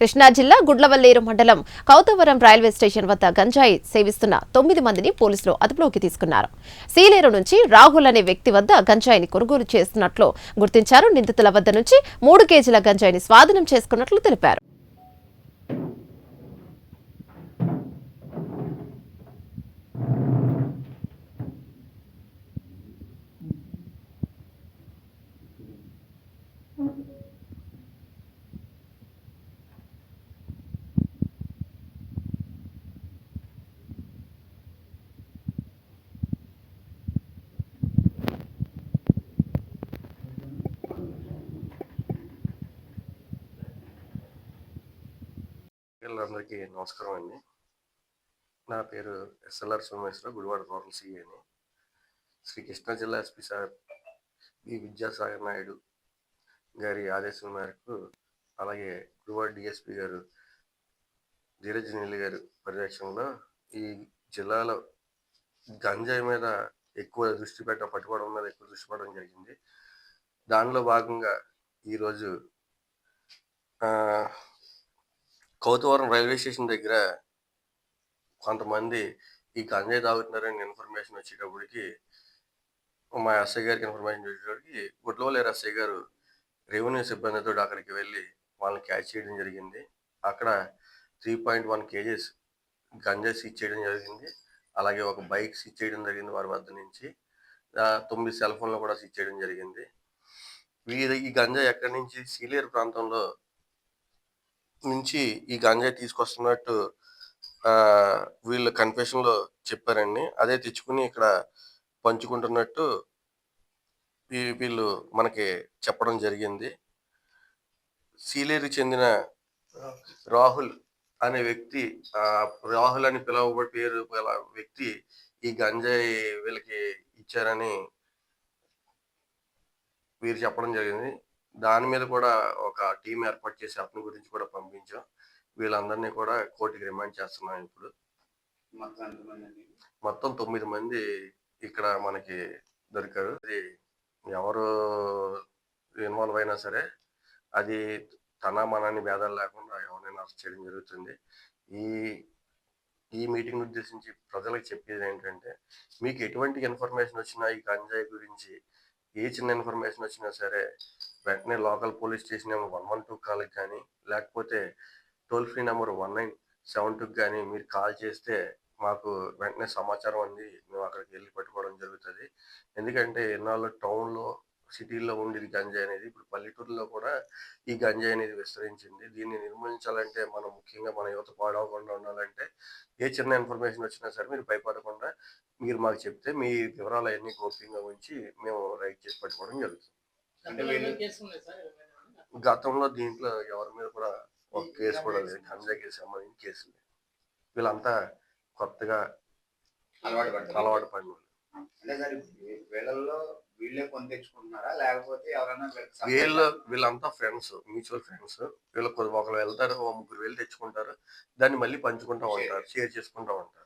కృష్ణా జిల్లా గుడ్లవల్లేరు మండలం Kauthavaram railway station వద్ద గంజాయి సేవిస్తున్న తొమ్మిది మందిని పోలీసులు అదుపులోకి తీసుకున్నారు. సీలేరు నుంచి రాహుల్ అనే వ్యక్తి వద్ద గంజాయిని కొనుగోలు చేస్తున్నట్లు గుర్తించారు. నిందితుల వద్ద నుంచి మూడు కేజీల గంజాయిని స్వాధీనం చేసుకున్నట్లు తెలిపారు. అందరికీ నమస్కారం అండి. నా పేరు ఎస్ఎల్ఆర్ సోమేశ్వర గుడివాడ రూరల్ సిఏని శ్రీ కృష్ణా జిల్లా SP sir B Vidyasagar Naidu గారి ఆదేశం మేరకు అలాగే గుడివాడ డిఎస్పి గారు ధీరజ్ నీలి గారి పర్యవేక్షణలో ఈ జిల్లాలో గంజాయి మీద ఎక్కువ దృష్టి పెట్ట పట్టుకోవడం మీద ఎక్కువ దృష్టి పెట్టడం జరిగింది. దానిలో భాగంగా ఈరోజు కౌతవరం రైల్వే స్టేషన్ దగ్గర కొంతమంది ఈ గంజాయి తాగుతున్నారని ఇన్ఫర్మేషన్ వచ్చేటప్పటికి మా ఎస్ఐ గారికి ఇన్ఫర్మేషన్ వచ్చేటప్పటికి లేరు ఎస్ఐ గారు రెవెన్యూ సిబ్బందితో అక్కడికి వెళ్ళి వాళ్ళని క్యాచ్ చేయడం జరిగింది. అక్కడ three point one KGs ganja seize చేయడం జరిగింది. అలాగే ఒక బైక్ సీజ్ చేయడం జరిగింది వారి వద్ద నుంచి. తొమ్మిది సెల్ ఫోన్లు కూడా సీజ్ చేయడం జరిగింది. వీరి ఈ గంజా ఎక్కడి నుంచి సీలేరు ప్రాంతంలో నుంచి ఈ గంజాయి తీసుకొస్తున్నట్టు వీళ్ళు కన్ఫెషన్లో చెప్పారండి. అదే తెచ్చుకుని ఇక్కడ పంచుకుంటున్నట్టు వీళ్ళు మనకి చెప్పడం జరిగింది. సీలేరు చెందిన రాహుల్ అనే వ్యక్తి రాహుల్ అని పిలవబడి పేరు గల వ్యక్తి ఈ గంజాయి వీళ్ళకి ఇచ్చారని వీరు చెప్పడం జరిగింది. దాని మీద కూడా ఒక టీం ఏర్పాటు చేసి అతని గురించి కూడా పంపించాం. వీళ్ళందరినీ కూడా కోర్టుకి రిమాండ్ చేస్తున్నాం ఇప్పుడు. మొత్తం తొమ్మిది మంది ఇక్కడ మనకి దొరికారు. అది ఎవరు ఇన్వాల్వ్ అయినా సరే అది తన మనని భేదాలు లేకుండా ఎవరైనా అరెస్ట్ చేయడం జరుగుతుంది. ఈ ఈ మీటింగ్ ఉద్దేశించి ప్రజలకు చెప్పేది ఏంటంటే మీకు ఎటువంటి ఇన్ఫర్మేషన్ వచ్చినా ఈ గంజాయి గురించి ఏ చిన్న ఇన్ఫర్మేషన్ వచ్చినా సరే వెంటనే local police station number one one two కాల్కి కానీ లేకపోతే toll free number one nine seven టూకి కానీ మీరు కాల్ చేస్తే మాకు వెంటనే సమాచారం అంది. మేము అక్కడికి వెళ్ళి పట్టుకోవడం జరుగుతుంది. ఎందుకంటే ఎన్నాళ్ళు టౌన్లో సిటీల్లో ఉండేది గంజాయి అనేది. ఇప్పుడు పల్లెటూరులో కూడా ఈ గంజాయి అనేది విస్తరించింది. దీన్ని నిర్మూలించాలంటే మనం ముఖ్యంగా మన యువత పాడవకుండా ఉండాలంటే ఏ చిన్న ఇన్ఫర్మేషన్ వచ్చినా సరే మీరు భయపడకుండా మీరు మాకు చెప్తే మీ వివరాలు అన్ని గోప్యంగా ఉంచి మేము రైట్ చేసి పట్టుకోవడం జరుగుతుంది. గతంలో దీంట్లో ఎవరి మీద కూడా ఒక కేసు కూడా లేదు. గంజాయి కేసు సంబంధించిన కేసు లేదు. వీళ్ళంతా కొత్తగా అలవాటు పడిన వాళ్ళు. వీళ్ళే కొని తెచ్చుకుంటున్నారా లేకపోతే ఎవరైనా వీళ్ళు వీళ్ళంతా ఫ్రెండ్స్ మ్యూచువల్ ఫ్రెండ్స్. వీళ్ళు ఒకరు వెళ్తారు ముగ్గురు వెళ్ళి తెచ్చుకుంటారు. దాన్ని మళ్ళీ పంచుకుంటూ ఉంటారు షేర్ చేసుకుంటూ ఉంటారు.